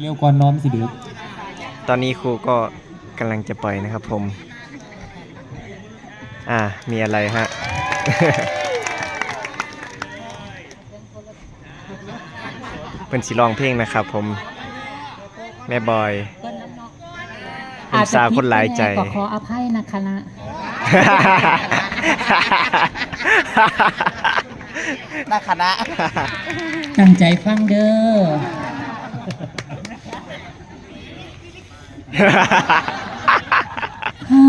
เร็วก่อนน้อมสิดึกตอนนี้ครูก็กำลังจะปล่อยนะครับผม อ่า มีอะไรฮะ เป็นสีร้องเพลงนะครับผม แม่บอย เป็นสาวคนหลายใจ ก็ขออภัยนะคะนะนักคณะตั้งใจฟังเด้อ เขา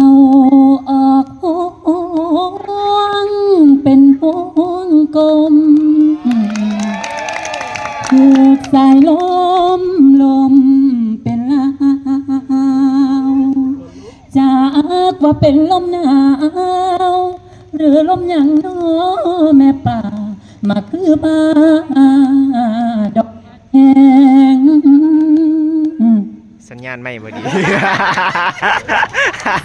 ออกห่วงเป็นพวงกลมถูกสายลมลมเป็นลาวจากว่าเป็นลมหนาวหรือลมหยังน้อแม่ป่ามาคือบ้า ญญาณไม่บดี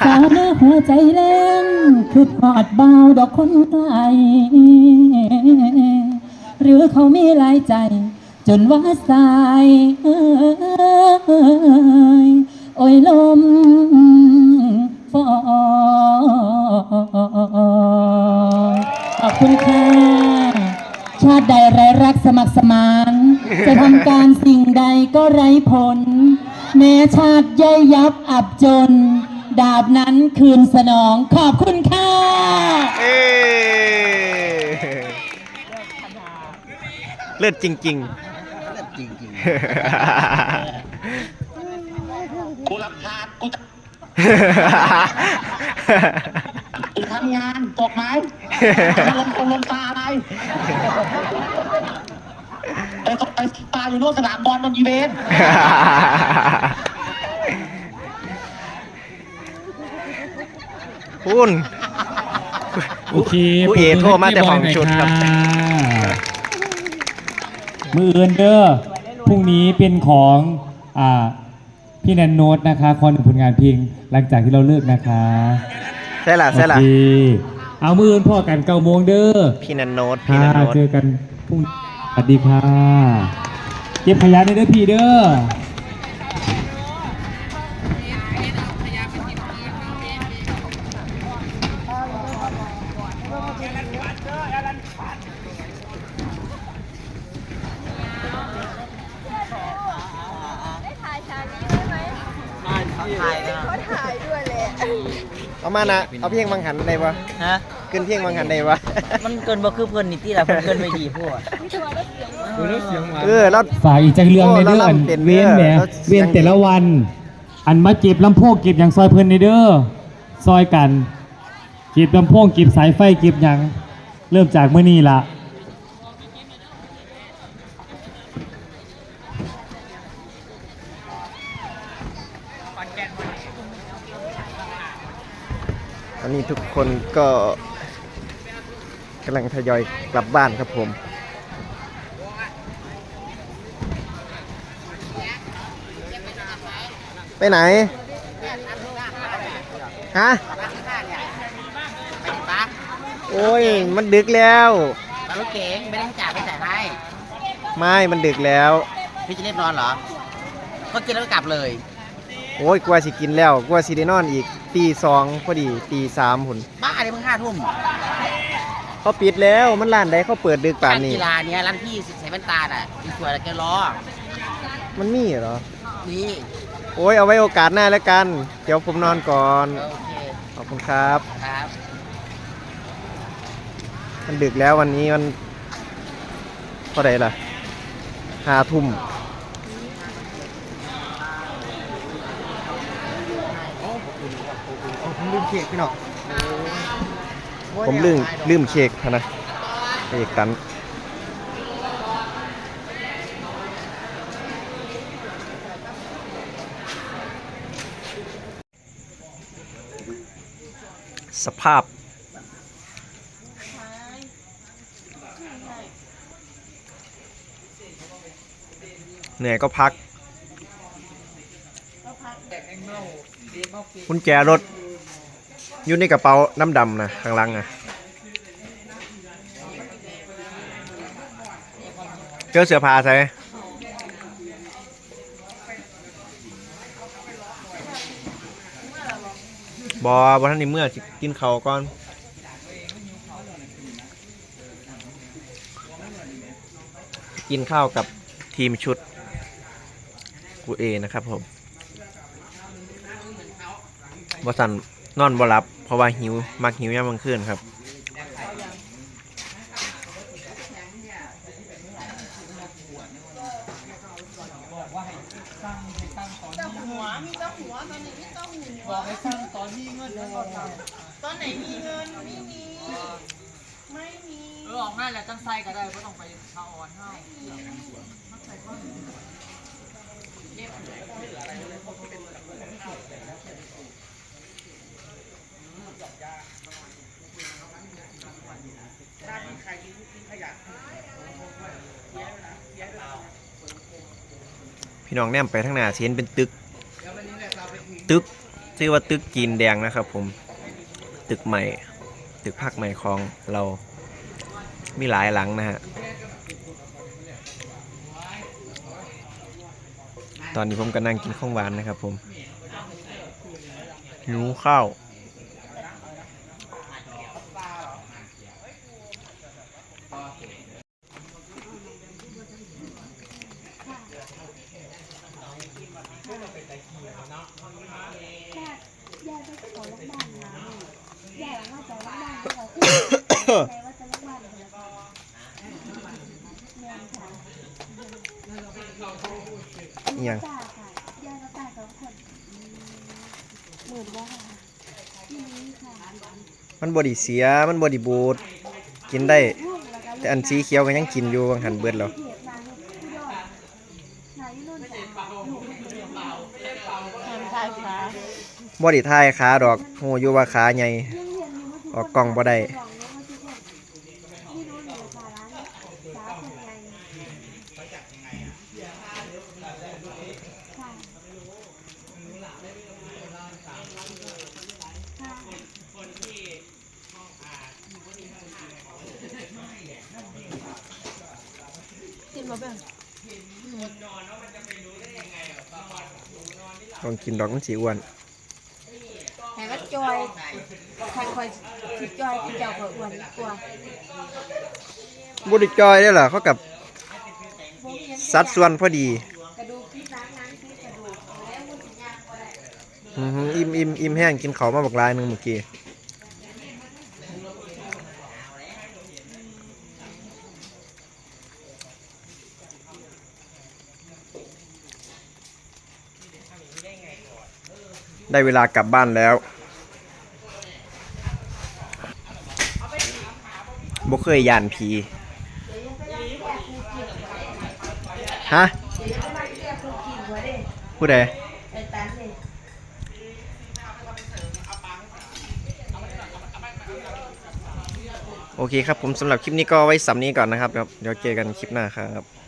สาวเนื้อหัวใจแรงคือหอดเบาวดอกคนไกลหรือเขามีหลายใจ จนว่าสายเอ้ยโอ้ยลมฟอยขอบคุณค่ะ ชาติใดไร้รักสมัครสมาน จะทำการสิ่งใดก็ไร้ผล แม้ชาติย่อยยับอับจน ดาบนั้นคืนสนองขอบคุณค่ะ เอ้เลือดจริง จริงจริงๆกูรับทานกูจะกูทำงานตกไหมลมคนลมตาอะไรไอ้ไอ้ตาอยู่โน่นสนามบอลมันอีเวนต์คุณ โอเคครูเอโทรมาแต่ของชุดครับ มืออื่นเด้อพรุ่งนี้เป็นของอ่าพี่แนนโนตนะคะคอนผลงานเพลงหลังจากที่เราเลิกนะคะใช่ล่ะใช่ล่ะโอเคเอามืออื่นพ่อกันเก้าโมงเด้อพี่นันโนตพี่ค่ะนันโนตเจอกันพรุ่งนี้สวัสดีค่ะ เก็บขยะในเด้อพี่เด้อถ่ายฉานี้ได้ไหมถ่ายนะเขาถ่ายด้วยแหละเอามานะเอาเพียงบางหันได้ปะฮะ ขึ้นเพียงบางหันได้ปะมันเกินบ่คือเพิ่นนี่ที่ละเพิ่นเกินไม่ดีพวกเออแล้ว ฝากอีกจักเรื่องในเด้อโอ้อันเราลำเป็นเวียนแหมเด้อเวียนแต่ละวัน อันมาเก็บลำโพงเก็บอย่างซอยเพิ่นในเด้อซอยกันเก็บลำโพงเก็บสายไฟเก็บอย่างเริ่มจากเมื่อนี้ละอันนี้ทุกคนก็ กำลังทยอยกลับบ้านครับผมไปไหน ฮะ โอ้ย มันดึกแล้วปลารถเก๋งไม่ได้ให้จ่ายไปจ่ายให้ไม่ มันดึกแล้ว พี่จะเรียบนอนเหรอ ก็กินแล้วก็กลับเลย โอ้ย กลัวสิกินแล้วกลัวสิได้นอนอีกตีสองพอดีตีสามหุ่นบ้าเลยเพิ่งห้าทุ่ม เขาปิดแล้วมันร้านใดเขาเปิดดึกป่านร้านนี้กีฬาเนี้ยร้านพี่ใส่แว่นตาน่ะอีสวยแล้วแกล้อมันมีเหรอ นี่โอ้ยเอาไว้โอกาสหน้าแล้วกัน เดี๋ยวผมนอนก่อน โอเคขอบคุณครับ ครับมันดึกแล้ววันนี้มันเท่าไหร่ล่ะห้าทุ่มผมลืมเค้กพี่น้อง ผมลืมลืมเค้กพะนะเอกตันสภาพ เหนื่อยก็พักกุญแจรถ อยู่ในกระเป๋าน้ำดำนะข้างล่างนะเจอเสือพาใช่บอบอท่านนี้เมื่อกินเขาก่อนกินข้าวกับทีมชุดกูเอนะครับผมบอสัน นอนบอรับ เพราะว่าหิว มักหิวยามกลางคืนครับเออออกมาแล้วจังไส้ก็ได้ไม่ต้องไปชาออนเท่ พี่น้องแนมไปทางหน้าเห็นเป็นตึก ตึกชื่อว่าตึกจีนแดงนะครับ ผมตึกใหม่ ตึกภาคใหม่ของเรามีหลายหลังนะฮะตอนนี้ผมก็นั่งกินข้าวหวานนะครับผมหิวข้าว ยายไปขอรักบ้านนะยายหลังว่าจะรักบ้านเขาคือยายว่าจะรักบ้านเลยนะคะแม่ค่ะ อิหยัง ตาค่ะยายกับตาสองคนหมื่นว่าค่ะที่นี้ค่ะมันบอดีเสีย มันบอดีบูดกินได้ ร่วงแล้วก็แต่อันสีเขียวก็ยังกินอยู่บางหันเบิดแล้วเขียดนางผู้ยอดนายยุ่นจ้ะลูกทำทายขาบอดีทายขาดอกโหอยู่ว่าขาใหญ่ ยังเรียนอยู่ว่าออกกล้องบ่ได้ ลองเนาะว่าทุกคนที่รู้ อยู่ค่ะร้านสาคนไงค่ะค่ะลองกินดอกมันสีอ้วนแห่ว่าจ อยคันคอยสิจอยที่เจ้าคอยอ้วนกว่าบไดิจอยได้เหรอเขากับบ่มีหยังสัดส่วนพอดีกระดูกที่ล้างล้างที่กระดูกแล้วมันสิยากบ่ได้อือหืออิ่มอิ่มอิ่มแห้งกินเขาวมาบักลายหนึงเมื่อกี้ได้เวลากลับบ้านแล้ว เคยยานผีฮะผู้ใดโอเคครับผมสำหรับคลิปนี้ก็ไว้สำนี้ก่อนนะครับ เดี๋ยวเจอกันคลิปหน้าครับ